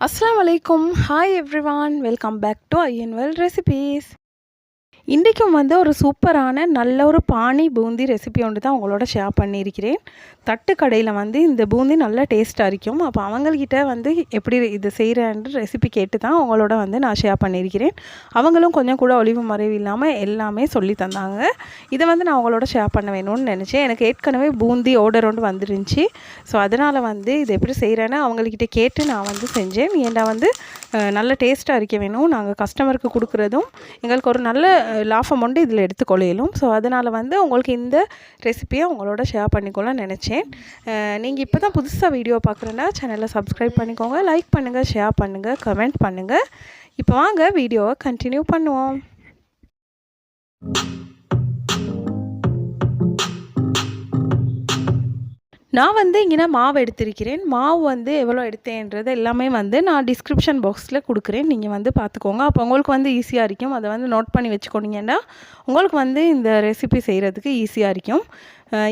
அஸ்ஸலாமு அலைக்கும் hi everyone welcome back to ஐஎன்வெல் recipes இன்றைக்கும் வந்து ஒரு சூப்பரான நல்ல ஒரு பானி பூந்தி ரெசிபி ஒன்று தான் உங்களோட ஷேர் பண்ணியிருக்கிறேன். தட்டு கடையில் வந்து இந்த பூந்தி நல்லா டேஸ்ட்டாக இருக்கும். அப்போ அவங்கக்கிட்ட வந்து எப்படி இது செய்கிறேன்ற ரெசிபி கேட்டு தான் உங்களோட வந்து நான் ஷேர் பண்ணியிருக்கிறேன். அவங்களும் கொஞ்சம் கூட ஒளிவு மறைவு இல்லாமல் எல்லாமே சொல்லி தந்தாங்க. இதை வந்து நான் உங்களோட ஷேர் பண்ண வேணும்னு நினச்சேன். எனக்கு ஏற்கனவே பூந்தி ஆர்டர் ஒன்று வந்துருந்துச்சு. ஸோ அதனால் வந்து இது எப்படி செய்கிறேன்னு அவங்கக்கிட்ட கேட்டு நான் வந்து செஞ்சேன். ஏன்டா வந்து நல்ல டேஸ்ட்டாக இருக்க வேணும். நாங்கள் கஸ்டமருக்கு கொடுக்குறதும் எங்களுக்கு ஒரு நல்ல லாஃப் அமௌண்ட்டு உண்டு இதில் எடுத்துக்கொள்ளையிலும் ஸோ அதனால் வந்து உங்களுக்கு இந்த ரெசிபியை உங்களோட ஷேர் பண்ணிக்கொள்ள நினச்சேன். நீங்கள் இப்போ தான் புதுசாக வீடியோ பார்க்குறேன்னா சேனலை சப்ஸ்கிரைப் பண்ணிக்கோங்க லைக் பண்ணுங்கள் ஷேர் பண்ணுங்கள் கமெண்ட் பண்ணுங்கள் இப்போ வாங்க வீடியோவை கண்டினியூ பண்ணுவோம். நான் வந்து இங்கே மாவு எடுத்திருக்கிறேன். மாவு வந்து எவ்வளோ எடுத்தேன்றது எல்லாமே வந்து நான் டிஸ்கிரிப்ஷன் பாக்ஸில் கொடுக்குறேன். நீங்கள் வந்து பார்த்துக்கோங்க அப்போ உங்களுக்கு வந்து ஈஸியாக இருக்கும். அதை வந்து நோட் பண்ணி வச்சுக்கோனீங்கன்னா உங்களுக்கு வந்து இந்த ரெசிபி செய்கிறதுக்கு ஈஸியாக இருக்கும்.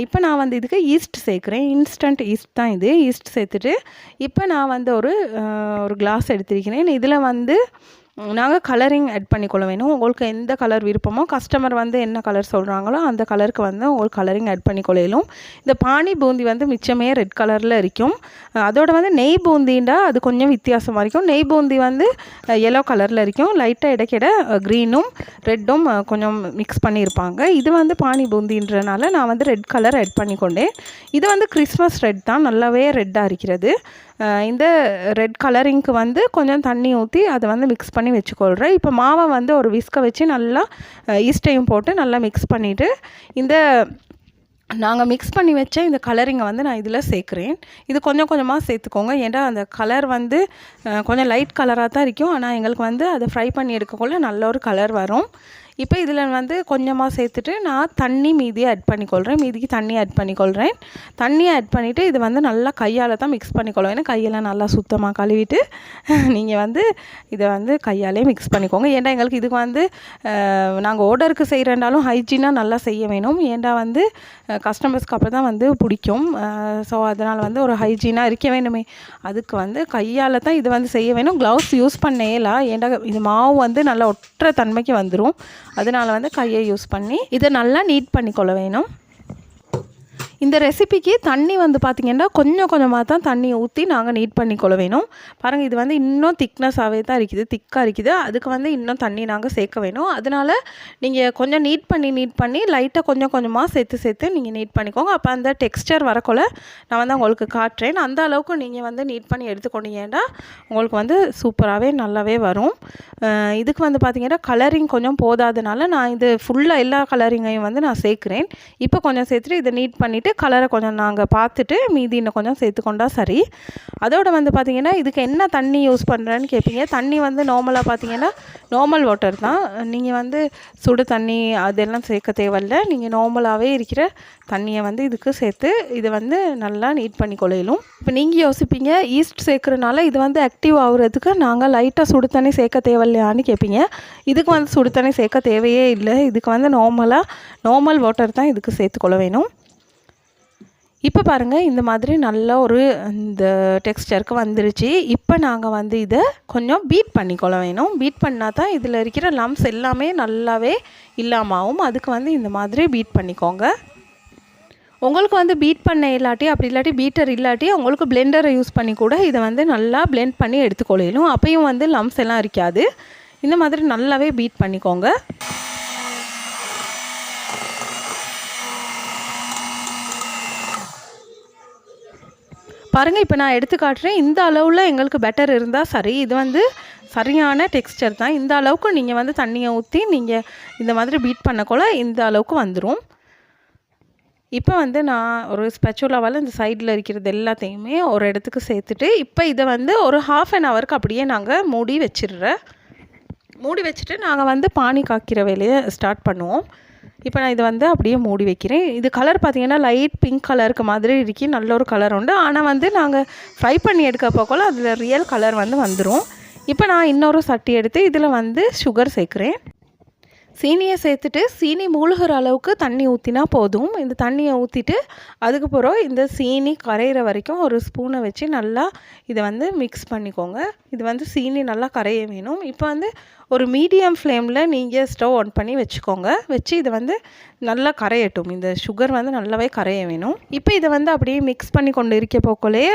இப்போ நான் வந்து இதுக்கு ஈஸ்ட் சேர்க்குறேன். இன்ஸ்டன்ட் ஈஸ்ட் தான் இது. ஈஸ்ட் சேர்த்துட்டு இப்போ நான் வந்து ஒரு ஒரு கிளாஸ் எடுத்திருக்கிறேன். இதில் வந்து நாங்கள் கலரிங் ஆட் பண்ணிக்கொள்ள வேணும். உங்களுக்கு எந்த கலர் விருப்பமோ கஸ்டமர் வந்து என்ன கலர் சொல்கிறாங்களோ அந்த கலருக்கு வந்து உங்களுக்கு கலரிங் ஆட் பண்ணிக்கொள்ளும் இந்த பானி பூந்தி வந்து மிச்சமே ரெட் கலரில் இருக்கும். அதோட வந்து நெய் பூந்தின்டா அது கொஞ்சம் வித்தியாசமாக இருக்கும். நெய் பூந்தி வந்து எல்லோ கலரில் இருக்கும். லைட்டாக இடைக்கிட க்ரீனும் ரெட்டும் கொஞ்சம் மிக்ஸ் பண்ணியிருப்பாங்க இது வந்து பானி பூந்தின்றனால நான் வந்து ரெட் கலர் ஆட் பண்ணிக்கொண்டேன். இது வந்து கிறிஸ்மஸ் ரெட் தான். நல்லாவே ரெட்டாக இருக்கிறது இந்த ரெட் கலரிங்க்கு வந்து கொஞ்சம் தண்ணி ஊற்றி அதை வந்து மிக்ஸ் பண்ணி வச்சுக்கொள்கிறேன் இப்போ மாவை வந்து ஒரு விஸ்கை வச்சு நல்லா ஈஸ்டையும் போட்டு நல்லா மிக்ஸ் பண்ணிவிட்டு இந்த நாங்கள் மிக்ஸ் பண்ணி வச்ச இந்த கலரிங்கை வந்து நான் இதில் சேர்க்குறேன். இது கொஞ்சம் கொஞ்சமாக சேர்த்துக்கோங்க. ஏன்னா அந்த கலர் வந்து கொஞ்சம் லைட் கலராக தான் இருக்கும். ஆனால் எங்களுக்கு வந்து அதை ஃப்ரை பண்ணி எடுக்கக்குள்ள நல்ல ஒரு கலர் வரும். இப்போ இதில் வந்து கொஞ்சமாக சேர்த்துட்டு நான் தண்ணி மீதியை ஆட் பண்ணிக்கொள்கிறேன். மீதிக்கு தண்ணி ஆட் பண்ணிக்கொள்கிறேன். தண்ணியை ஆட் பண்ணிவிட்டு இது வந்து நல்லா கையால் தான் மிக்ஸ் பண்ணிக்கொள்ளும். ஏன்னா கையெல்லாம் நல்லா சுத்தமாக கழுவிட்டு நீங்கள் வந்து இதை வந்து கையாலே மிக்ஸ் பண்ணிக்கோங்க. ஏன்டா எங்களுக்கு இதுக்கு வந்து நாங்கள் ஆர்டருக்கு செய்கிறேன்டாலும் ஹைஜீனாக நல்லா செய்ய வேணும். ஏன்டா வந்து கஸ்டமர்ஸ்க்கு அப்புறம் தான் வந்து பிடிக்கும். ஸோ அதனால் வந்து ஒரு ஹைஜீனாக இருக்க வேணுமே அதுக்கு வந்து கையால் தான் இது வந்து செய்ய வேணும். க்ளவுஸ் யூஸ் பண்ணேலாம் ஏன்டா இது மாவு வந்து நல்லா ஒற்ற தன்மைக்கு வந்துடும் அதனால் வந்து கையை யூஸ் பண்ணி இதை நல்லா நீட் பண்ணிக்கொள்ள வேணும். இந்த ரெசிபிக்கு தண்ணி வந்து பார்த்திங்கன்னா கொஞ்சம் கொஞ்சமாக தான் தண்ணியை ஊற்றி நாங்கள் நீட் பண்ணிக்கொள்ள வேணும். பாருங்கள் இது வந்து இன்னும் திக்னஸாகவே தான் இருக்குது. திக்காக இருக்குது. அதுக்கு வந்து இன்னும் தண்ணி நாங்கள் சேர்க்க வேணும். அதனால் நீங்கள் கொஞ்சம் நீட் பண்ணி நீட் பண்ணி லைட்டாக கொஞ்சம் கொஞ்சமாக சேர்த்து சேர்த்து நீங்கள் நீட் பண்ணிக்கோங்க. அப்போ அந்த டெக்ஸ்டர் வரக்குள்ள நான் வந்து உங்களுக்கு காட்டுறேன். அந்த அளவுக்கு நீங்கள் வந்து நீட் பண்ணி எடுத்துக்கொண்டீங்கன்னா உங்களுக்கு வந்து சூப்பராகவே நல்லாவே வரும். இதுக்கு வந்து பார்த்திங்கன்னா கலரிங் கொஞ்சம் போதாதனால நான் இது ஃபுல்லாக எல்லா கலரிங்கையும் வந்து நான் சேர்க்குறேன். இப்போ கொஞ்சம் சேர்த்துட்டு இதை நீட் பண்ணிவிட்டு கலரை கொஞ்சம் நாங்கள் பார்த்துட்டு மீதி இன்னும் கொஞ்சம் சேர்த்துக்கொண்டா சரி. அதோட வந்து பார்த்திங்கன்னா இதுக்கு என்ன தண்ணி யூஸ் பண்ணுறேன்னு கேட்பீங்க தண்ணி வந்து நார்மலாக பார்த்தீங்கன்னா நார்மல் வாட்டர் தான். நீங்கள் வந்து சுடு தண்ணி அதெல்லாம் சேர்க்க தேவையில்ல. நீங்கள் நார்மலாகவே இருக்கிற தண்ணியை வந்து இதுக்கு சேர்த்து இதை வந்து நல்லா நீட் பண்ணி கொள்ளையிலும் இப்போ நீங்கள் யோசிப்பீங்க ஈஸ்ட் சேர்க்குறனால இது வந்து ஆக்டிவ் ஆகுறதுக்கு நாங்கள் லைட்டாக சுடு தண்ணி சேர்க்க தேவையில்லையான்னு கேட்பீங்க இதுக்கு வந்து சுடு தண்ணி சேர்க்க தேவையே இல்லை. இதுக்கு வந்து நார்மலாக நார்மல் வாட்டர் தான் இதுக்கு சேர்த்துக்கொள்ள வேணும். இப்போ பாருங்கள் இந்த மாதிரி நல்ல ஒரு இந்த டெக்ஸ்டருக்கு வந்துருச்சு. இப்போ நாங்கள் வந்து இதை கொஞ்சம் பீட் பண்ணிக்கொள்ள வேணும். பீட் பண்ணால் தான் இதில் இருக்கிற லம்ஸ் எல்லாமே நல்லாவே இல்லாமாவும் அதுக்கு வந்து இந்த மாதிரி பீட் பண்ணிக்கோங்க. உங்களுக்கு வந்து பீட் பண்ண இல்லாட்டி அப்படி இல்லாட்டி பீட்டர் இல்லாட்டி உங்களுக்கு பிளெண்டரை யூஸ் பண்ணி கூட இதை வந்து நல்லா பிளெண்ட் பண்ணி எடுத்துக்கொள்ளும் அப்பையும் வந்து லம்ஸ் எல்லாம் இருக்காது. இந்த மாதிரி நல்லாவே பீட் பண்ணிக்கோங்க. பாருங்கள் இப்போ நான் எடுத்து காட்டுறேன். இந்த அளவில் எங்களுக்கு பெட்டர் இருந்தால் சரி. இது வந்து சரியான டெக்ஸ்டர் தான். இந்த அளவுக்கு நீங்கள் வந்து தண்ணியை ஊற்றி நீங்கள் இந்த மாதிரி பீட் பண்ணக்குள்ள இந்த அளவுக்கு வந்துடும் இப்போ வந்து நான் ஒரு ஸ்பெச்சுலாவால் இந்த சைடில் இருக்கிறது எல்லாத்தையுமே ஒரு இடத்துக்கு சேர்த்துட்டு இப்போ இதை வந்து ஒரு ஹாஃப் அன் ஹவருக்கு அப்படியே நாங்கள் மூடி வச்சிடுறேன். மூடி வச்சுட்டு நாங்கள் வந்து பானி காய்க்கிற வேலையை ஸ்டார்ட் பண்ணுவோம். இப்போ நான் இதை வந்து அப்படியே மூடி வைக்கிறேன். இது கலர் பார்த்திங்கன்னா லைட் பிங்க் கலருக்கு மாதிரி இருக்கி நல்ல ஒரு கலர் உண்டு. ஆனால் வந்து நாங்கள் ஃப்ரை பண்ணி எடுக்க போக்கோல அதில் ரியல் கலர் வந்து வந்துடும் இப்போ நான் இன்னொரு சட்டி எடுத்து இதில் வந்து சுகர் சேர்க்குறேன். சீனியை சேர்த்துட்டு சீனி மூழ்கிற அளவுக்கு தண்ணி ஊற்றினா போதும். இந்த தண்ணியை ஊற்றிட்டு அதுக்கப்புறம் இந்த சீனி கரையிற வரைக்கும் ஒரு ஸ்பூனை வச்சு நல்லா இதை வந்து மிக்ஸ் பண்ணிக்கோங்க. இது வந்து சீனி நல்லா கரைய வேணும். இப்போ வந்து ஒரு மீடியம் ஃப்ளேமில் நீங்கள் ஸ்டவ் ஆன் பண்ணி வச்சுக்கோங்க. வச்சு இதை வந்து நல்லா கரையட்டும். இந்த சுகர் வந்து நல்லாவே கரைய வேணும். இப்போ இதை வந்து அப்படியே மிக்ஸ் பண்ணி கொண்டு இருக்க போக்கோலே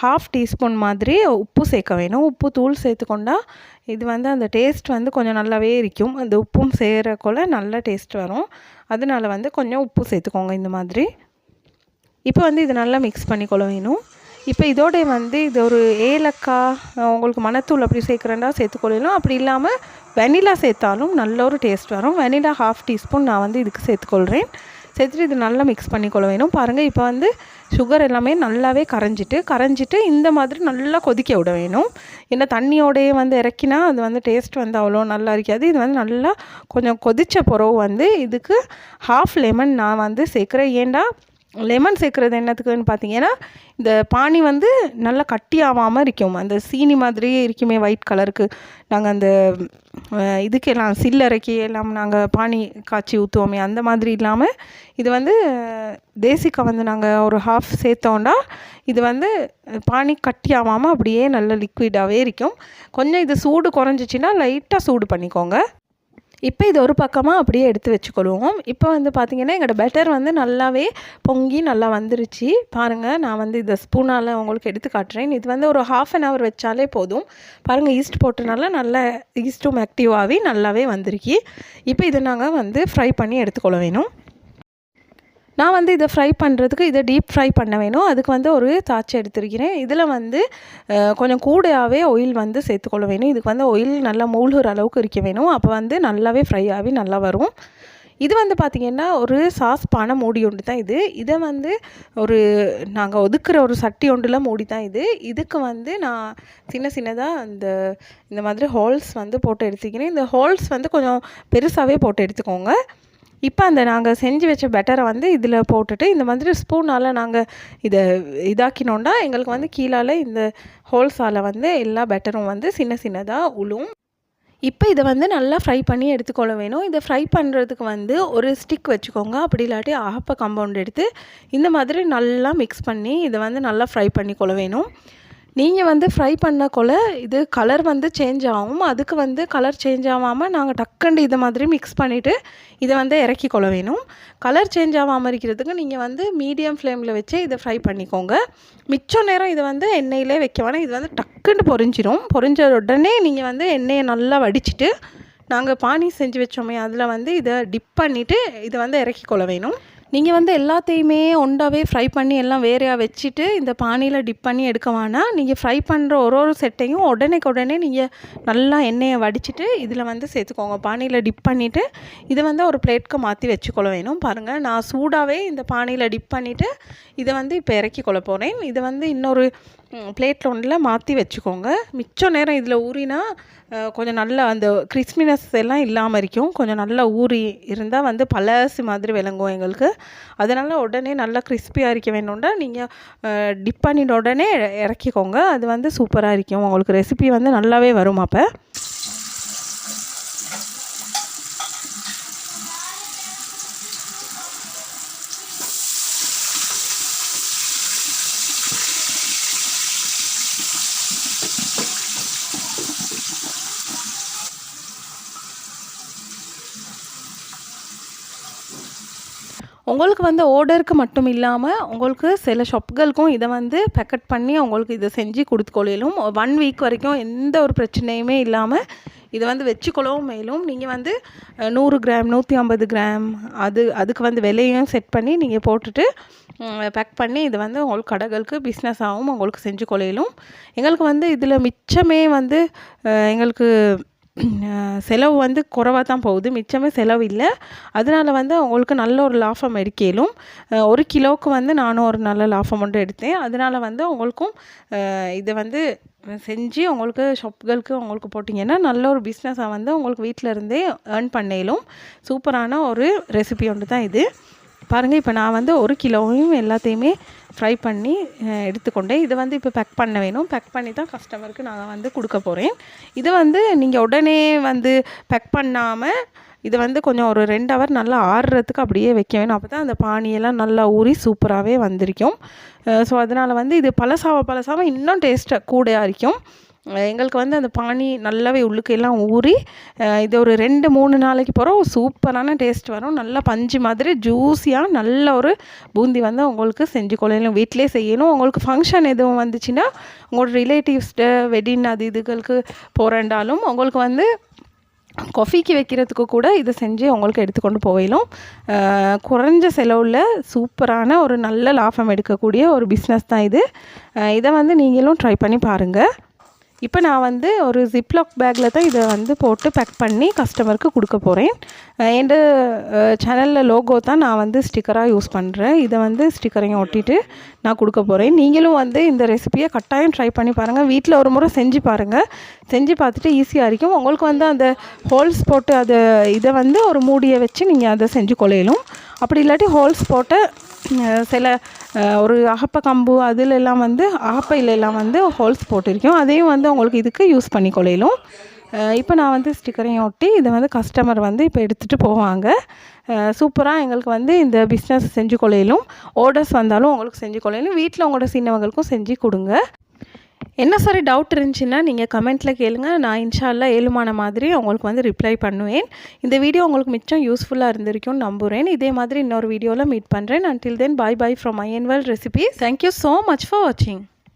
ஹாஃப் டீஸ்பூன் மாதிரி உப்பு சேர்க்க வேணும். உப்பு தூள் சேர்த்துக்கொண்டா இது வந்து அந்த டேஸ்ட் வந்து கொஞ்சம் நல்லாவே இருக்கும். அந்த உப்பும் சேர்கிறக்குள்ள நல்ல டேஸ்ட் வரும். அதனால வந்து கொஞ்சம் உப்பு சேர்த்துக்கோங்க இந்த மாதிரி. இப்போ வந்து இது நல்லா மிக்ஸ் பண்ணிக்கொள்ள வேணும். இப்போ இதோட வந்து இது ஒரு ஏலக்காய் உங்களுக்கு மணத்தூள் அப்படி சேர்க்குறேன்டா சேர்த்துக்கொள்ளலாம். அப்படி இல்லாமல் வெனிலா சேர்த்தாலும் நல்ல ஒரு டேஸ்ட் வரும். வெனிலா ஹாஃப் டீஸ்பூன் நான் வந்து இதுக்கு சேர்த்துக்கொள்கிறேன் சேர்த்துட்டு இது நல்லா மிக்ஸ் பண்ணிக்கொள்ள வேணும். பாருங்கள் இப்போ வந்து சுகர் எல்லாமே நல்லாவே கரைஞ்சிட்டு கரைஞ்சிட்டு இந்த மாதிரி நல்லா கொதிக்க விட வேணும். ஏன்னா தண்ணியோடையே வந்து இறக்கினா அது வந்து டேஸ்ட் வந்து அவ்வளோ நல்லா இருக்காது. இது வந்து நல்லா கொஞ்சம் கொதித்த பிறகு வந்து இதுக்கு ஹாஃப் லெமன் நான் வந்து சேர்க்குறேன். ஏன்டா லெமன் சேர்க்குறது என்னத்துக்குன்னு பார்த்தீங்கன்னா இந்த பானி வந்து நல்லா கட்டி ஆகாமல் இருக்கும். அந்த சீனி மாதிரியே இருக்குமே ஒயிட் கலருக்கு நாங்கள் அந்த இதுக்கெல்லாம் சில்லறைக்கு எல்லாம் நாங்கள் பானி காய்ச்சி ஊற்றுவோமே அந்த மாதிரி இல்லாமல் இது வந்து தேசிக்கா வந்து நாங்கள் ஒரு ஹாஃப் சேர்த்தோண்டா இது வந்து பானி கட்டி ஆகாமல் அப்படியே நல்ல லிக்விடாகவே இருக்கும். கொஞ்சம் இது சூடு குறைஞ்சிச்சின்னா லைட்டாக சூடு பண்ணிக்கோங்க. இப்போ இது ஒரு பக்கமாக அப்படியே எடுத்து வச்சுக்கொள்வோம். இப்போ வந்து பார்த்திங்கன்னா எங்களோட பெட்டர் வந்து நல்லாவே பொங்கி நல்லா வந்துருச்சு. பாருங்கள் நான் வந்து இதை ஸ்பூனால் உங்களுக்கு எடுத்து காட்டுறேன். இது வந்து ஒரு ஹாஃப் அன் ஹவர் வச்சாலே போதும். பாருங்கள் ஈஸ்ட் போட்டனால நல்ல ஈஸ்ட்டும் ஆக்டிவாகவே நல்லாவே வந்திருக்கு. இப்போ இதை நாங்கள் வந்து ஃப்ரை பண்ணி எடுத்துக்கொள்ள வேணும். நான் வந்து இதை ஃப்ரை பண்ணுறதுக்கு இதை டீப் ஃப்ரை பண்ண வேணும். அதுக்கு வந்து ஒரு தாச்சி எடுத்திருக்கிறேன். இதில் வந்து கொஞ்சம் கூடையாகவே ஆயில் வந்து சேர்த்துக்கொள்ள வேணும். இதுக்கு வந்து ஆயில் நல்லா மூழ்கிற அளவுக்கு இருக்க வேணும். அப்போ வந்து நல்லாவே ஃப்ரை ஆகி நல்லா வரும். இது வந்து பார்த்திங்கன்னா ஒரு சாஸ் பானை மூடி ஒன்று தான் இது. இதை வந்து ஒரு நாங்கள் ஒதுக்குற ஒரு சட்டி ஒன்றில் மூடி தான் இது. இதுக்கு வந்து நான் சின்ன சின்னதாக இந்த இந்த மாதிரி ஹோல்ஸ் வந்து போட்டு எடுத்துக்கிறேன். இந்த ஹோல்ஸ் வந்து கொஞ்சம் பெருசாகவே போட்டு எடுத்துக்கோங்க. இப்போ அந்த நாங்கள் செஞ்சு வச்ச பெட்டரை வந்து இதில் போட்டுட்டு இந்த மாதிரி ஸ்பூனால் நாங்கள் இதை இதாக்கினோன்னா எங்களுக்கு வந்து கீழால் இந்த ஹோல்ஸால் வந்து எல்லா பெட்டரும் வந்து சின்ன சின்னதாக உளும் இப்போ இதை வந்து நல்லா ஃப்ரை பண்ணி எடுத்துக்கொள்ள வேணும். இதை ஃப்ரை பண்ணுறதுக்கு வந்து ஒரு ஸ்டிக் வச்சுக்கோங்க. அப்படி இல்லாட்டி ஆப்ப கம்பவுண்ட் எடுத்து இந்த மாதிரி நல்லா மிக்ஸ் பண்ணி இதை வந்து நல்லா ஃப்ரை பண்ணிக்கொள்ள வேணும். நீங்கள் வந்து ஃப்ரை பண்ணக்குள்ள இது கலர் வந்து சேஞ்ச் ஆகும். அதுக்கு வந்து கலர் சேஞ்ச் ஆகாமல் நாங்கள் டக்குண்டு இதை மாதிரி மிக்ஸ் பண்ணிவிட்டு இதை வந்து இறக்கிக்கொள்ள வேணும். கலர் சேஞ்ச் ஆகாமல் இருக்கிறதுக்கு நீங்கள் வந்து மீடியம் ஃப்ளேமில் வச்சு இதை ஃப்ரை பண்ணிக்கோங்க. மிச்சம் நேரம் இதை வந்து எண்ணெயிலே வைக்க வேணாம். இது வந்து டக்குன்னு பொரிஞ்சிடும் பொரிஞ்ச உடனே நீங்கள் வந்து எண்ணெயை நல்லா வடிச்சிட்டு நாங்கள் பானி செஞ்சு வச்சோமே அதில் வந்து இதை டிப் பண்ணிவிட்டு இதை வந்து இறக்கிக்கொள்ள வேணும். நீங்கள் வந்து எல்லாத்தையுமே ஒண்டாவே ஃப்ரை பண்ணி எல்லாம் வேறையாக வச்சுட்டு இந்த பானியில் டிப் பண்ணி எடுக்க வேணாம். நீங்கள் ஃப்ரை பண்ணுற ஒரு ஒரு செட்டையும் உடனேக்கு உடனே நீங்கள் நல்லா எண்ணெயை வடிச்சிட்டு இதில் வந்து சேர்த்துக்கோங்க. பானியில் டிப் பண்ணிவிட்டு இதை வந்து ஒரு பிளேட்க்கு மாற்றி வச்சுக்கொள்ள வேணும். பாருங்கள் நான் சூடாகவே இந்த பானியில் டிப் பண்ணிவிட்டு இதை வந்து இப்போ இறக்கி கொள்ள போகிறேன் இதை வந்து இன்னொரு பிளேட்டில் ஒன்றில் மாற்றி வச்சுக்கோங்க. மிச்சம் நேரம் இதில் ஊறினா கொஞ்சம் நல்லா அந்த கிறிஸ்மினஸ் எல்லாம் இல்லாமல் இருக்கும். கொஞ்சம் நல்லா ஊறி இருந்தால் வந்து பழசு மாதிரி விளங்கும் எங்களுக்கு. அதனால் உடனே நல்லா கிறிஸ்பியாக இருக்க வேணும்னா நீங்கள் டிப் பண்ணின உடனே இறக்கிக்கோங்க. அது வந்து சூப்பராக இருக்கும் உங்களுக்கு ரெசிபி வந்து நல்லாவே வரும் அப்போ உங்களுக்கு வந்து ஓர்டருக்கு மட்டும் இல்லாமல் உங்களுக்கு சில ஷாப்களுக்கும் இதை வந்து பேக்கெட் பண்ணி அவங்களுக்கு இதை செஞ்சு கொடுத்துக்கொள்ளும் ஒன் வீக் வரைக்கும் எந்த ஒரு பிரச்சனையுமே இல்லாமல் இதை வந்து வச்சுக்கொள்ளவும் மேலும். நீங்கள் வந்து நூறு கிராம் நூற்றி ஐம்பது கிராம் அது அதுக்கு வந்து விலையும் செட் பண்ணி நீங்கள் போட்டுட்டு பேக் பண்ணி இது வந்து உங்களுக்கு கடைகளுக்கு பிஸ்னஸாகவும் உங்களுக்கு செஞ்சு கொள்ளையிலும் எங்களுக்கு வந்து இதில் மிச்சமே வந்து எங்களுக்கு செலவு வந்து குறைவாக தான் போகுது. மிச்சமே செலவு இல்லை. அதனால வந்து அவங்களுக்கு நல்ல ஒரு லாபம் எடுக்கலும். ஒரு கிலோவுக்கு வந்து நானும் ஒரு நல்ல லாபம் மட்டும் எடுத்தேன். அதனால வந்து உங்களுக்கும் இதை வந்து செஞ்சு உங்களுக்கு ஷாப்களுக்கு உங்களுக்கு போட்டிங்கன்னா நல்ல ஒரு பிஸ்னஸாக வந்து உங்களுக்கு வீட்டில் இருந்தே ஏர்ன் பண்ணலும் சூப்பரான ஒரு ரெசிபி ஒன்று தான் இது. பாருங்கள் இப்போ நான் வந்து ஒரு கிலோவையும் எல்லாத்தையுமே ஃப்ரை பண்ணி எடுத்துக்கொண்டேன். இதை வந்து இப்போ பேக் பண்ண வேணும். பேக் பண்ணி தான் கஸ்டமருக்கு நான் வந்து கொடுக்க போகிறேன் இதை வந்து நீங்கள் உடனே வந்து பேக் பண்ணாமல் இது வந்து கொஞ்சம் ஒரு ரெண்டு ஹவர் நல்லா ஆறுறதுக்கு அப்படியே வைக்க வேணும். அப்போ தான் அந்த பானியெல்லாம் நல்லா ஊறி சூப்பராகவே வந்திருக்கும். ஸோ அதனால் வந்து இது பழசாவை பழசாவை இன்னும் டேஸ்ட்டாக கூட இருக்கும் எங்களுக்கு வந்து அந்த பானி நல்லாவே உள்ளுக்கெல்லாம் ஊறி இது ஒரு ரெண்டு மூணு நாளைக்கு போகிறோம் சூப்பரான டேஸ்ட் வரும். நல்லா பஞ்சு மாதிரி ஜூஸியாக நல்ல ஒரு பூந்தி வந்து உங்களுக்கு செஞ்சு கொள்ளணும். வீட்டிலே செய்யணும். உங்களுக்கு ஃபங்க்ஷன் எதுவும் வந்துச்சுன்னா உங்களோட ரிலேட்டிவ்ஸ்கிட்ட வெட்டிங் அது இதுகளுக்கு போகிறண்டாலும் உங்களுக்கு வந்து கொஃபிக்கு வைக்கிறதுக்கு கூட இதை செஞ்சு உங்களுக்கு எடுத்துக்கொண்டு போயிடும் குறைஞ்ச செலவில் சூப்பரான ஒரு நல்ல லாபம் எடுக்கக்கூடிய ஒரு பிஸ்னஸ் தான் இது. இதை வந்து நீங்களும் ட்ரை பண்ணி பாருங்கள் இப்போ நான் வந்து ஒரு ஜிப்லாக் பேக்கில் தான் இதை வந்து போட்டு பேக் பண்ணி கஸ்டமருக்கு கொடுக்க போகிறேன் என் சேனலில் லோகோ தான் நான் வந்து ஸ்டிக்கராக யூஸ் பண்ணுறேன் இதை வந்து ஸ்டிக்கரையும் ஒட்டிட்டு நான் கொடுக்க போகிறேன் நீங்களும் வந்து இந்த ரெசிபியை கட்டாயம் ட்ரை பண்ணி பாருங்கள் வீட்டில் ஒரு முறை செஞ்சு பாருங்கள் செஞ்சு பார்த்துட்டு ஈஸியாக இருக்கும். உங்களுக்கு வந்து அந்த ஹோல்ஸ் போட்டு அதை இதை வந்து ஒரு மூடியை வச்சு நீங்கள் அதை செஞ்சு கொள்ளையிலும் அப்படி இல்லாட்டி ஹோல்ஸ் போட்டு சில ஒரு அகப்ப கம்பு அதில் எல்லாம் வந்து அகப்பையில வந்து ஹோல்ஸ் போட்டிருக்கோம். அதையும் வந்து உங்களுக்கு இதுக்கு யூஸ் பண்ணி கொள்ளையிலும். இப்போ நான் வந்து ஸ்டிக்கரையும் ஒட்டி இதை வந்து கஸ்டமர் வந்து இப்போ எடுத்துகிட்டு போவாங்க. சூப்பராக எங்களுக்கு வந்து இந்த பிஸ்னஸ் செஞ்சு கொள்ளையிலும். ஆர்டர்ஸ் வந்தாலும் உங்களுக்கு செஞ்சு கொள்ளையிலும். வீட்டில் உங்களோட சின்னவங்களுக்கும் செஞ்சு கொடுங்க. என்ன சாரி டவுட் இருந்துச்சுன்னா நீங்கள் கமெண்ட்டில் கேளுங்க. நான் இன்ஷால்லா ஏழுமான மாதிரி உங்களுக்கு வந்து ரிப்ளை பண்ணுவேன். இந்த வீடியோ உங்களுக்கு மிச்சம் யூஸ்ஃபுல்லாக இருந்திருக்கும்னு நம்புகிறேன் இதே மாதிரி இன்னொரு வீடியோவில் மீட் பண்ணுறேன் until then bye bye from ஐஎன்வெல் recipe thank you so much for வாட்சிங்